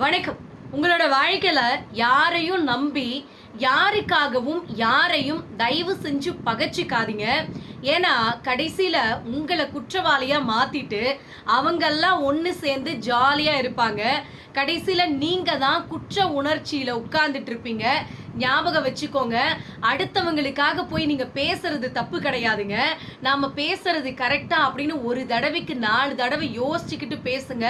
வணக்கம். உங்களோட வாழ்க்கையில யாரையும் நம்பி யாருக்காகவும் யாரையும் தயவு செஞ்சு பகைச்சிக்காதீங்க. ஏன்னா கடைசியில உங்களை குற்றவாளியா மாத்திட்டு அவங்கெல்லாம் ஒன்று சேர்ந்து ஜாலியா இருப்பாங்க. கடைசியில நீங்க தான் குற்ற உணர்ச்சியில உட்கார்ந்துட்டு இருப்பீங்க. ஞாபகம் வச்சுக்கோங்க. அடுத்தவங்களுக்காக போய் நீங்க பேசுறது தப்பு கிடையாதுங்க. நாம பேசுறது கரெக்டா அப்படின்னு ஒரு தடவைக்கு நாலு தடவை யோசிச்சுக்கிட்டு பேசுங்க.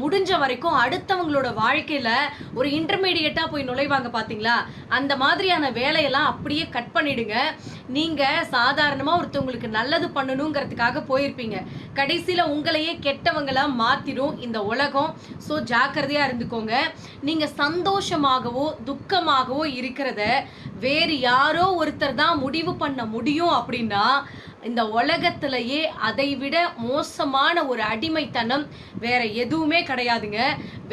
முடிஞ்ச வரைக்கும் அடுத்தவங்களோட வாழ்க்கையில ஒரு இன்டர்மீடியட்டா போய் நுழைவாங்க பாத்தீங்களா? அந்த மாதிரியான வேலையெல்லாம் அப்படியே கட் பண்ணிடுங்க. நீங்க சாதாரணமா ஒருத்தவங்களுக்கு நல்லது பண்ணணுங்கிறதுக்காக போயிருப்பீங்க. கடைசியில உங்களையே கெட்டவங்களா மாற்றிடும் இந்த உலகம். ஸோ ஜாக்கிரதையா இருந்துக்கோங்க. நீங்க சந்தோஷமாகவோ துக்கமாகவோ இருக்கிறத வேறு யாரோ ஒருத்தர் தான் முடிவு பண்ண முடியும் அப்படின்னா இந்த உலகத்திலேயே அதை விட மோசமான ஒரு அடிமைத்தனம் வேற எதுவுமே கிடையாதுங்க.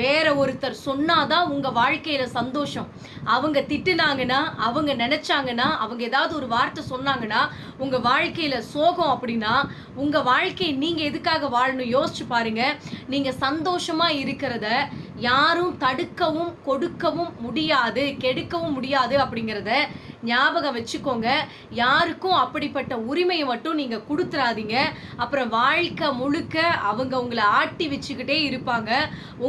வேற ஒருத்தர் சொன்னாதான் உங்க வாழ்க்கையில சந்தோஷம். அவங்க திட்டுனாங்கன்னா அவங்க நினைச்சாங்கன்னா அவங்க ஏதாவது ஒரு வார்த்தை சொன்னாங்கன்னா உங்க வாழ்க்கையில சோகம் அப்படின்னா உங்க வாழ்க்கையை நீங்க எதுக்காக வாழணும் யோசிச்சு பாருங்க. நீங்க சந்தோஷமா இருக்கிறத யாரும் தடுக்கவும் கொடுக்கவும் முடியாது கெடுக்கவும் முடியாது அப்படிங்கிறத ஞாபகம் வச்சுக்கோங்க. யாருக்கும் அப்படிப்பட்ட உரிமையை மட்டும் நீங்கள் கொடுத்துறாதீங்க. அப்புறம் வாழ்க்கை முழுக்க அவங்க உங்களை ஆட்டி வச்சுக்கிட்டே இருப்பாங்க.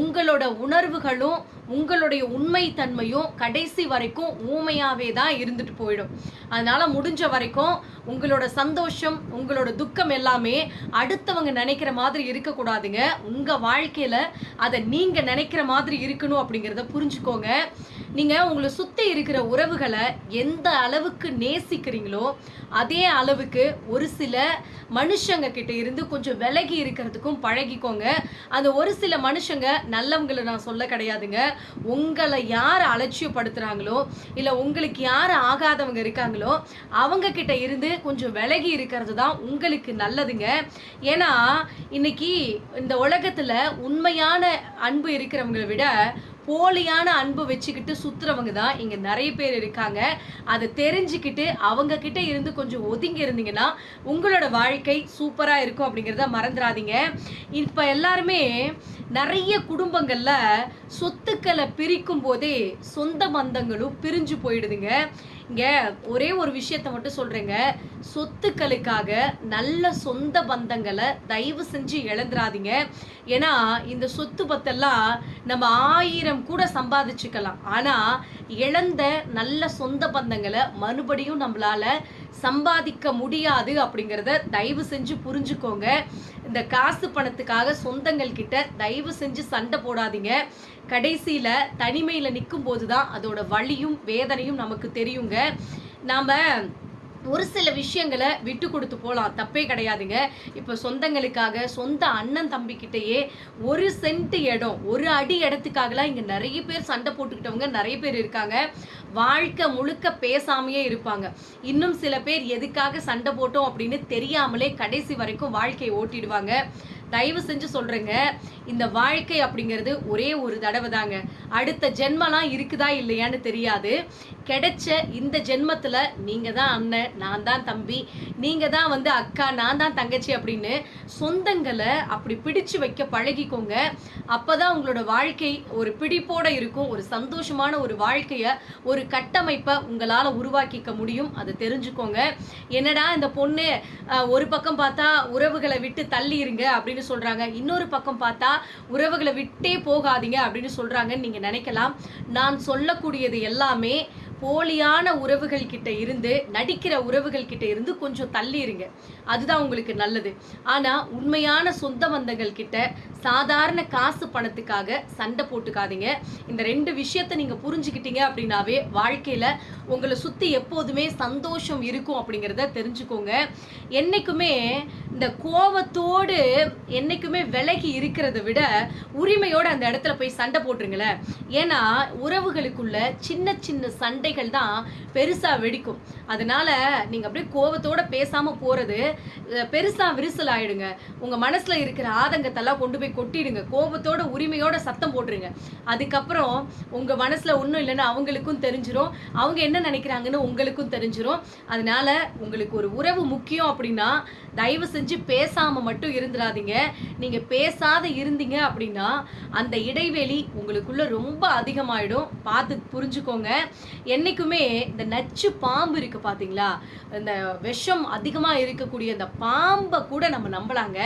உங்களோட உணர்வுகளும் உங்களுடைய உண்மைத்தன்மையும் கடைசி வரைக்கும் ஊமையாகவே தான் இருந்துட்டு போயிடும். அதனால் முடிஞ்ச வரைக்கும் உங்களோட சந்தோஷம் உங்களோட துக்கம் எல்லாமே அடுத்தவங்க நினைக்கிற மாதிரி இருக்கக்கூடாதுங்க. உங்கள் வாழ்க்கையில் அதை நீங்கள் நினைக்கிற மாதிரி இருக்கணும் அப்படிங்கிறத புரிஞ்சுக்கோங்க. நீங்க உங்களை சுத்தி இருக்கிற உறவுகளை எந்த அளவுக்கு நேசிக்கிறீங்களோ அதே அளவுக்கு ஒரு சில மனுஷங்க கிட்ட இருந்து கொஞ்சம் விலகி இருக்கிறதுக்கும் பழகிக்கோங்க. அந்த ஒரு சில மனுஷங்க நல்லவங்களை நான் சொல்ல கிடையாதுங்க. உங்களை யார் அலட்சியப்படுத்துறாங்களோ இல்ல உங்களுக்கு யார் ஆகாதவங்க இருக்காங்களோ அவங்க கிட்ட இருந்து கொஞ்சம் விலகி இருக்கிறது தான் உங்களுக்கு நல்லதுங்க. ஏன்னா இன்னைக்கு இந்த உலகத்துல உண்மையான அன்பு இருக்கிறவங்களை விட போலியான அன்பு வச்சுக்கிட்டு சுத்துறவங்க தான் இங்க நிறைய பேர் இருக்காங்க. அதை தெரிஞ்சுக்கிட்டு அவங்க கிட்ட இருந்து கொஞ்சம் ஒதுங்கி இருந்தீங்கன்னா உங்களோட வாழ்க்கை சூப்பரா இருக்கும் அப்படிங்கிறத மறந்துடாதீங்க. இப்ப எல்லாருமே நிறைய குடும்பங்கள்ல சொத்துக்களை பிரிக்கும் போதே சொந்த பந்தங்களும் பிரிஞ்சு போயிடுதுங்க. இங்க ஒரே ஒரு விஷயத்த மட்டும் சொல்றேங்க. சொத்துக்களுக்காக நல்ல சொந்த பந்தங்களை தயவு செஞ்சு இழந்துடாதீங்க ஏன்னா இந்த சொத்து பத்தெல்லாம் நம்ம ஆயிரம் கூட சம்பாதிச்சுக்கலாம். ஆனா இழந்த நல்ல சொந்த பந்தங்களை மறுபடியும் நம்மளால சம்பாதிக்க முடியாது அப்படிங்கிறத தயவு செஞ்சு புரிஞ்சுக்கோங்க. இந்த காசு பணத்துக்காக சொந்தங்கள் கிட்ட தயவு செஞ்சு சண்டை போடாதீங்க. கடைசியில் தனிமையில் நிற்கும் போது தான் அதோட வலியும் வேதனையும் நமக்கு தெரியுங்க. நாம் ஒரு சில விஷயங்களை விட்டு கொடுத்து போகலாம் தப்பே கிடையாதுங்க. இப்போ சொந்தங்களுக்காக சொந்த அண்ணன் தம்பிக்கிட்டேயே ஒரு சென்ட் இடம் ஒரு அடி இடத்துக்காகலாம் இங்கே நிறைய பேர் சண்டை போட்டுக்கிட்டவங்க நிறைய பேர் இருக்காங்க. வாழ்க்கை முழுக்க பேசாமையே இருப்பாங்க. இன்னும் சில பேர் எதுக்காக சண்டை போட்டோம் அப்படின்னு தெரியாமலே கடைசி வரைக்கும் வாழ்க்கையை ஓட்டிடுவாங்க. தயவு செஞ்சு சொல்கிறேங்க இந்த வாழ்க்கை அப்படிங்கிறது ஒரே ஒரு தடவை தாங்க. அடுத்த ஜென்மலாம் இருக்குதா இல்லையான்னு தெரியாது. கிடைச்ச இந்த ஜென்மத்தில் நீங்கள் தான் அண்ணன் நான் தான் தம்பி நீங்கள் தான் வந்து அக்கா நான் தான் தங்கச்சி அப்படின்னு சொந்தங்களை அப்படி பிடிச்சு வைக்க பழகிக்கோங்க. அப்போ தான் உங்களோட வாழ்க்கை ஒரு பிடிப்போடு இருக்கும் ஒரு சந்தோஷமான ஒரு வாழ்க்கையை ஒரு கட்டமைப்பை உங்களால் உருவாக்கிக்க முடியும். அதை தெரிஞ்சுக்கோங்க. என்னடா இந்த பொண்ணு ஒரு பக்கம் பார்த்தா உறவுகளை விட்டு தள்ளி இருங்க அப்படின்னு சொல்கிறாங்க இன்னொரு பக்கம் பார்த்தா உறவுகளை விட்டே போகாதீங்க அப்படின்னு சொல்கிறாங்கன்னு நீங்க நினைக்கலாம். நான் சொல்லக்கூடியது எல்லாமே போலியான உறவுகள் கிட்ட இருந்து நடிக்கிற உறவுகள் கிட்ட இருந்து கொஞ்சம் தள்ளி இருங்க அதுதான் உங்களுக்கு நல்லது. ஆனா உண்மையான சொந்த பந்தங்கள் கிட்ட சாதாரண காசு பணத்துக்காக சண்டை போட்டுக்காதீங்க. இந்த ரெண்டு விஷயத்த நீங்க புரிஞ்சுக்கிட்டீங்க அப்படின்னாவே வாழ்க்கையில உங்களை சுத்தி எப்போதுமே சந்தோஷம் இருக்கும் அப்படிங்கிறத தெரிஞ்சுக்கோங்க. என்னைக்குமே இந்த கோவத்தோடு என்னைக்குமே விலகி இருக்கிறத விட உரிமையோட அந்த இடத்துல போய் சண்டை போட்டுருங்களேன். ஏன்னா உறவுகளுக்குள்ள சின்ன சின்ன சண்டை சண்டைகள் தான் பெருசா வெடிக்கும். அதனால நீங்கள் அப்படியே கோவத்தோட பேசாமல் போகிறது பெருசாக விரிசல் ஆயிடுங்க. உங்கள் மனசில் இருக்கிற ஆதங்கத்தெல்லாம் கொண்டு போய் கொட்டிடுங்க. கோபத்தோட உரிமையோட சத்தம் போட்டுருங்க. அதுக்கப்புறம் உங்கள் மனசில் ஒன்றும் இல்லைன்னு அவங்களுக்கும் தெரிஞ்சிடும் அவங்க என்ன நினைக்கிறாங்கன்னு உங்களுக்கும் தெரிஞ்சிடும் அதனால உங்களுக்கு ஒரு உறவு முக்கியம் அப்படின்னா தயவு செஞ்சு பேசாமல் மட்டும் இருந்துடாதீங்க. நீங்கள் பேசாத இருந்தீங்க அப்படின்னா அந்த இடைவெளி உங்களுக்குள்ள ரொம்ப அதிகமாயிடும். பார்த்து புரிஞ்சுக்கோங்க. என்றைக்குமே இந்த நச்சு பாம்பு இருக்கு பாத்தீங்களா? இந்த விஷம் அதிகமா இருக்கக்கூடிய இந்த பாம்பை கூட நம்ம நம்பலாங்க.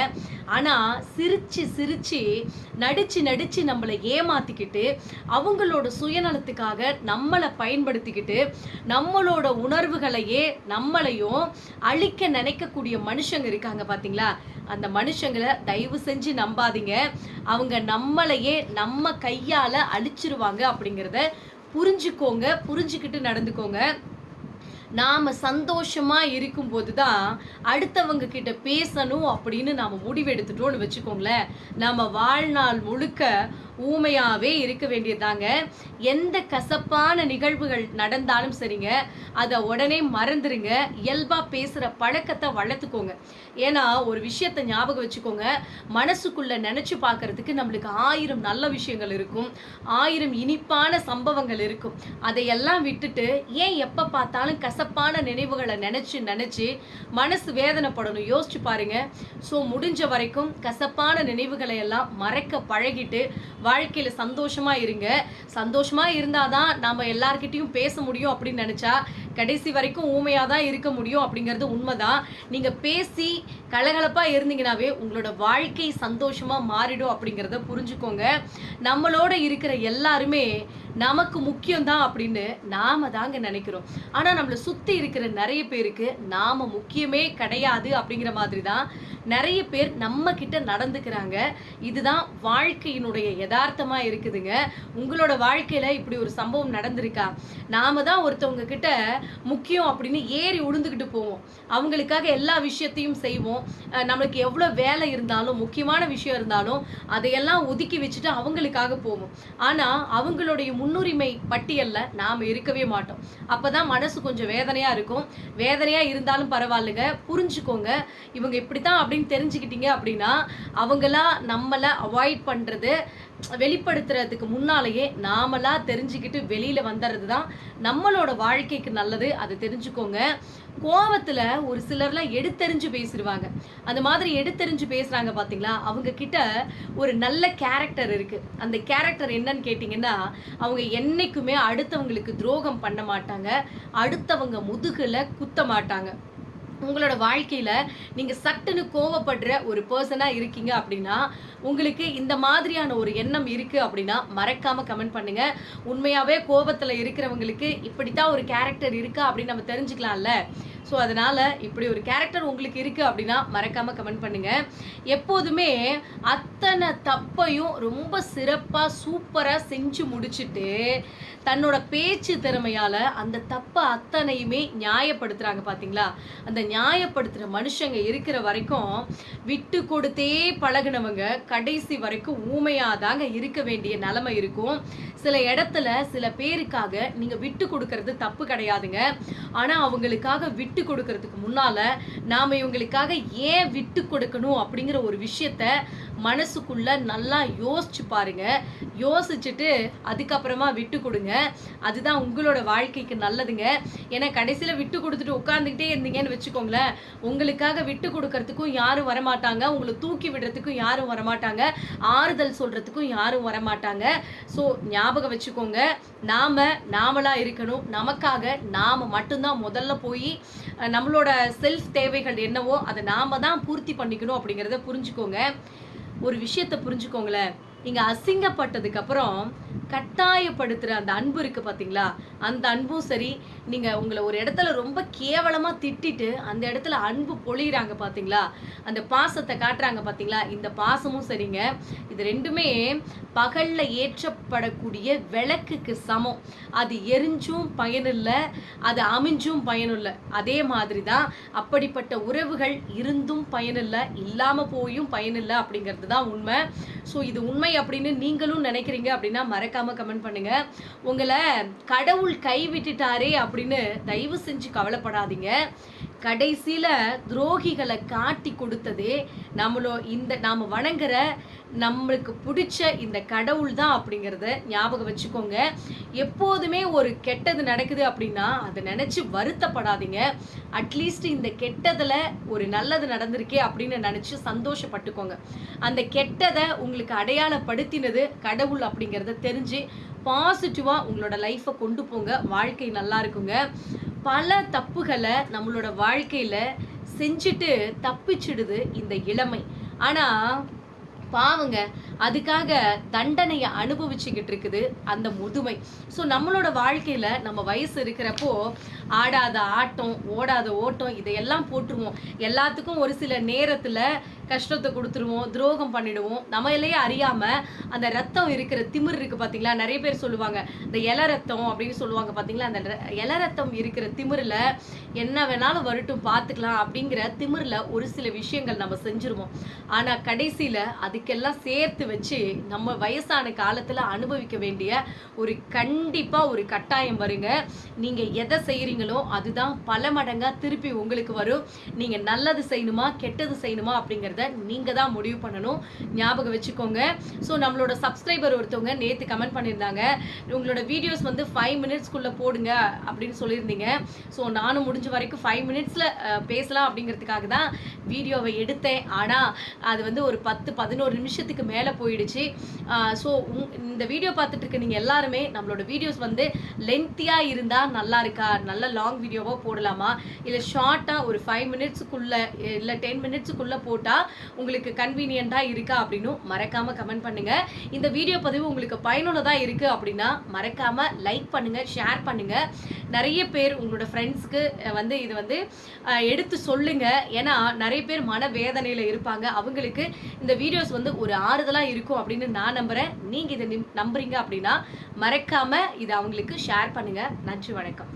ஆனா சிரிச்சு சிரிச்சு நடிச்சு நடிச்சு நம்மளை ஏமாத்திக்கிட்டு அவங்களோட சுயநலத்துக்காக நம்மளை பயன்படுத்திக்கிட்டு நம்மளோட உணர்வுகளையே நம்மளையும் அழிக்க நினைக்கக்கூடிய மனுஷங்க இருக்காங்க பாத்தீங்களா? அந்த மனுஷங்களை தயவு செஞ்சு நம்பாதீங்க. அவங்க நம்மளையே நம்ம கையால அழிச்சிருவாங்க அப்படிங்கிறத புரிஞ்சுக்கோங்க புரிஞ்சுக்கிட்டு நடந்துக்கோங்க. நாம சந்தோஷமா இருக்கும்போது தான் அடுத்தவங்க கிட்ட பேசணும் அப்படின்னு நாம முடிவெடுத்துட்டோம்னு வச்சுக்கோங்களேன். நம்ம வாழ்நாள் முழுக்க ஊமையாகவே இருக்க வேண்டியதாங்க எந்த கசப்பான நிகழ்வுகள் நடந்தாலும் சரிங்க அதை உடனே மறந்துடுங்க இயல்பாக பேசுகிற பழக்கத்தை வளர்த்துக்கோங்க. ஏன்னா ஒரு விஷயத்தை ஞாபகம் வச்சுக்கோங்க. மனசுக்குள்ளே நினச்சி பார்க்கறதுக்கு நம்மளுக்கு ஆயிரம் நல்ல விஷயங்கள் இருக்கும். ஆயிரம் இனிப்பான சம்பவங்கள் இருக்கும். அதையெல்லாம் விட்டுட்டு ஏன் எப்போ பார்த்தாலும் கசப்பான நினைவுகளை நினச்சி நினச்சி மனசு வேதனைப்படணும்? யோசிச்சு பாருங்க. ஸோ முடிஞ்ச வரைக்கும் கசப்பான நினைவுகளை எல்லாம் மறைக்க பழகிட்டு வாழ்க்கையில் சந்தோஷமா இருங்க. சந்தோஷமா இருந்தாதான் நாம எல்லார்கிட்டேயும் பேச முடியும் அப்படின்னு நினைச்சா கடைசி வரைக்கும் ஊமையாக தான் இருக்க முடியும் அப்படிங்கிறது உண்மைதான். நீங்கள் பேசி கலகலப்பாக இருந்தீங்கனாவே உங்களோட வாழ்க்கை சந்தோஷமாக மாறிடும் அப்படிங்கிறத புரிஞ்சுக்கோங்க. நம்மளோட இருக்கிற எல்லாருமே நமக்கு முக்கியம்தான் அப்படின்னு நாம தாங்க நினைக்கிறோம். ஆனால் நம்மளை சுற்றி இருக்கிற நிறைய பேருக்கு நாம முக்கியமே கிடையாது அப்படிங்கிற மாதிரி தான் நிறைய பேர் நம்ம கிட்ட நடந்துக்கிறாங்க. இதுதான் வாழ்க்கையினுடைய யதார்த்தமாக இருக்குதுங்க. உங்களோட வாழ்க்கையில் இப்படி ஒரு சம்பவம் நடந்திருக்கா? நாம தான் ஒருத்தவங்க கிட்ட முக்கியம் அப்படின்னு ஏறி உழுந்துக்கிட்டு போவோம். அவங்களுக்காக எல்லா விஷயத்தையும் செய்வோம். நம்மளுக்கு எவ்வளோ வேலை இருந்தாலும் முக்கியமான விஷயம் இருந்தாலும் அதையெல்லாம் ஒதுக்கி வச்சுட்டு அவங்களுக்காக போவோம். ஆனால் அவங்களுடைய முன்னுரிமை பட்டியலில் நாம இருக்கவே மாட்டோம். அப்பதான் மனசு கொஞ்சம் வேதனையாக இருக்கும். வேதனையாக இருந்தாலும் பரவாயில்லைங்க. புரிஞ்சுக்கோங்க. இவங்க இப்படித்தான் அப்படின்னு தெரிஞ்சுக்கிட்டீங்க அப்படின்னா அவங்களா நம்மளை அவாய்ட் பண்ணுறது வெளிப்படுத்துறதுக்கு முன்னாலேயே நாமளா தெரிஞ்சுக்கிட்டு வெளியில வந்துடுறது தான் நம்மளோட வாழ்க்கைக்கு நல்லது. அதை தெரிஞ்சுக்கோங்க. கோவத்தில் ஒரு சிலர்லாம் எடுத்தெறிஞ்சு பேசிடுவாங்க அந்த மாதிரி எடுத்தெறிஞ்சு பேசுறாங்க பாத்தீங்களா? அவங்க கிட்ட ஒரு நல்ல கேரக்டர் இருக்கு. அந்த கேரக்டர் என்னன்னு கேட்டிங்கன்னா அவங்க என்னைக்குமே அடுத்தவங்களுக்கு துரோகம் பண்ண மாட்டாங்க. அடுத்தவங்க முதுகுல குத்த மாட்டாங்க. உங்களோட வாழ்க்கையில் நீங்கள் சட்டுன்னு கோவப்படுற ஒரு பர்சனாக இருக்கீங்க அப்படின்னா உங்களுக்கு இந்த மாதிரியான ஒரு எண்ணம் இருக்குது அப்படின்னா மறக்காமல் கமெண்ட் பண்ணுங்கள் உண்மையாகவே கோபத்தில் இருக்கிறவங்களுக்கு இப்படித்தான் ஒரு கேரக்டர் இருக்கா அப்படின்னு நம்ம தெரிஞ்சுக்கலாம்ல. ஸோ அதனால் இப்படி ஒரு கேரக்டர் உங்களுக்கு இருக்குது அப்படின்னா மறக்காமல் கமெண்ட் பண்ணுங்கள் எப்போதுமே அத்தனை தப்பையும் ரொம்ப சிறப்பாக சூப்பராக செஞ்சு முடிச்சிட்டு தன்னோட பேச்சு திறமையால் அந்த தப்பை அத்தனையுமே நியாயப்படுத்துகிறாங்க பார்த்தீங்களா அந்த நியாயப்படுத்துகிற மனுஷங்க இருக்கிற வரைக்கும் விட்டு கொடுத்தே பழகுனவங்க கடைசி வரைக்கும் ஊமையாக தாங்க இருக்க வேண்டிய நிலைமை இருக்கும். சில இடத்துல சில பேருக்காக நீங்கள் விட்டு கொடுக்கறது தப்பு கிடையாதுங்க. ஆனால் அவங்களுக்காக விட்டு விட்டு கொடுக்கறதுக்கு முன்னால நாம இவங்களுக்காக ஏன் விட்டு கொடுக்கணும் அப்படிங்கிற ஒரு விஷயத்த மனசுக்குள்ள நல்லா யோசிச்சு பாருங்க. யோசிச்சுட்டு அதுக்கப்புறமா விட்டு கொடுங்க. அதுதான் உங்களோட வாழ்க்கைக்கு நல்லதுங்க. ஏன்னா கடைசியில் விட்டு கொடுத்துட்டு உட்காந்துக்கிட்டே இருந்தீங்கன்னு வச்சுக்கோங்களேன். உங்களுக்காக விட்டு கொடுக்கறதுக்கும் யாரும் வரமாட்டாங்க. உங்களை தூக்கி விடுறதுக்கும் யாரும் வரமாட்டாங்க. ஆறுதல் சொல்றதுக்கும் யாரும் வரமாட்டாங்க. ஸோ ஞாபகம் வச்சுக்கோங்க. நாம நாமளா இருக்கணும். நமக்காக நாம மட்டும்தான் முதல்ல போய் நம்மளோட செல்ஃப் தேவைகள் என்னவோ அதை நாம தான் பூர்த்தி பண்ணிக்கணும் அப்படிங்கிறத புரிஞ்சுக்கோங்க. ஒரு விஷயத்த புரிஞ்சுக்கோங்களேன். நீங்கள் அசிங்கப்பட்டதுக்கப்புறம் கட்டாயப்படுத்துகிற கட்டாயப்படுத்துற அந்த அன்பு இருக்கு பாத்தீங்களா? அந்த அன்பும் சரி நீங்க உங்களை ஒரு இடத்துல ரொம்ப கேவலமா திட்டிட்டு அந்த இடத்துல அன்பு பொழிகிறாங்க பாத்தீங்களா? அந்த பாசத்தை காட்டுறாங்க பாத்தீங்களா? இந்த பாசமும் சரிங்க. இது ரெண்டுமே பகல்ல ஏற்றப்படக்கூடிய விளக்குக்கு சமம். அது எரிஞ்சும் பயனில்லை அது அமைஞ்சும் பயனில்லை. அதே மாதிரி தான் அப்படிப்பட்ட உறவுகள் இருந்தும் பயனில்லை இல்லாம போயும் பயனில்லை அப்படிங்கிறது தான் உண்மை. ஸோ இது உண்மை அப்படின்னு நீங்களும் நினைக்கிறீங்க அப்படின்னா மறக்காம கமெண்ட் பண்ணுங்க. உங்களை கடவுள் கைவிட்டுட்டாரே அப்படின்னு தயவு செஞ்சு கவலைப்படாதீங்க. கடைசியில் துரோகிகளை காட்டி கொடுத்ததே நம்மளோ இந்த நாம் வணங்குற நம்மளுக்கு பிடிச்ச இந்த கடவுள் தான் அப்படிங்கிறத ஞாபகம் வச்சுக்கோங்க. எப்போதுமே ஒரு கெட்டது நடக்குது அப்படின்னா அதை நினச்சி வருத்தப்படாதீங்க. அட்லீஸ்ட் இந்த கெட்டதில் ஒரு நல்லது நடந்திருக்கே அப்படின்னு நினச்சி சந்தோஷப்பட்டுக்கோங்க. அந்த கெட்டதை உங்களுக்கு அடையாளப்படுத்தினது கடவுள் அப்படிங்கிறத தெரிஞ்சு பாசிட்டிவாக உங்களோட லைஃப்பை கொண்டு போங்க. வாழ்க்கை நல்லா இருக்குங்க. பல தப்புகளை நம்மளோட வாழ்க்கையில செஞ்சுட்டு தப்பிச்சிடுது இந்த இளமை. ஆனா பாவங்க அதுக்காக தண்டனையை அனுபவிச்சுக்கிட்டு இருக்குது அந்த முதுமை. ஸோ நம்மளோட வாழ்க்கையில் நம்ம வயசு இருக்கிறப்போ ஆடாத ஆட்டம் ஓடாத ஓட்டம் இதையெல்லாம் போட்டுருவோம் எல்லாத்துக்கும் ஒரு சில நேரத்தில் கஷ்டத்தை கொடுத்துருவோம் துரோகம் பண்ணிடுவோம். நம்மளையே அறியாமல் அந்த ரத்தம் இருக்கிற திமிர் இருக்கு பார்த்தீங்களா நிறைய பேர் சொல்லுவாங்க இந்த இல ரத்தம் அப்படின்னு சொல்லுவாங்க பார்த்தீங்களா அந்த இல ரத்தம் இருக்கிற திமிரில் என்ன வேணாலும் வரட்டும் பார்த்துக்கலாம் அப்படிங்கிற திமிரில் ஒரு சில விஷயங்கள் நம்ம செஞ்சிருவோம். ஆனால் கடைசியில் அதுக்கெல்லாம் சேர்த்து வச்சு நம்ம வயசான காலத்தில் அனுபவிக்க வேண்டிய ஒரு கண்டிப்பாக ஒரு கட்டாயம் வருங்க. நீங்கள் எதை செய்கிறீங்களோ அதுதான் பல மடங்காக திருப்பி உங்களுக்கு வரும். நீங்கள் நல்லது செய்யணுமா கெட்டது செய்யணுமா அப்படிங்கிறத நீங்கள் தான் முடிவு பண்ணணும். ஞாபகம் வச்சுக்கோங்க. ஸோ நம்மளோட சப்ஸ்கிரைபர் ஒருத்தவங்க நேற்று கமெண்ட் பண்ணியிருந்தாங்க. உங்களோட வீடியோஸ் வந்து ஃபைவ் மினிட்ஸ்க்குள்ளே போடுங்க அப்படின்னு சொல்லியிருந்தீங்க. ஸோ நானும் முடிஞ்ச வரைக்கும் ஃபைவ் மினிட்ஸில் பேசலாம் அப்படிங்கிறதுக்காக தான் வீடியோவை எடுத்தேன். ஆனால் அது வந்து ஒரு பத்து பதினோரு நிமிஷத்துக்கு மேலே போயிடுச்சு. ஸோ இந்த வீடியோ பார்த்துட்டு இருக்க நீங்கள் எல்லாருமே நம்மளோட வீடியோஸ் வந்து லென்த்தியாக இருந்தால் நல்லா இருக்கா? நல்ல லாங் வீடியோவாக போடலாமா? இல்லை ஷார்ட்டாக ஒரு ஃபைவ் மினிட்ஸுக்குள்ளே இல்லை டென் மினிட்ஸுக்குள்ளே போட்டால் உங்களுக்கு கன்வீனியண்ட்டாக இருக்கா? அப்படின்னு மறக்காமல் கமெண்ட் பண்ணுங்கள் இந்த வீடியோ பதிவு உங்களுக்கு பயனுள்ளதாக இருக்குது அப்படின்னா மறக்காமல் லைக் பண்ணுங்கள் ஷேர் பண்ணுங்கள் நிறைய பேர் உங்களோட ஃப்ரெண்ட்ஸ்க்கு வந்து இது வந்து எடுத்து சொல்லுங்கள் ஏன்னா நிறைய பேர் மன வேதனையில இருப்பாங்க. அவங்களுக்கு இந்த வீடியோஸ் வந்து ஒரு ஆறுதலா இருக்கும் அப்படின்னு நான் நம்புறேன். நீங்க இதை நம்புறீங்க அப்படின்னா மறக்காம இதை அவங்களுக்கு ஷேர் பண்ணுங்க. நன்றி வணக்கம்.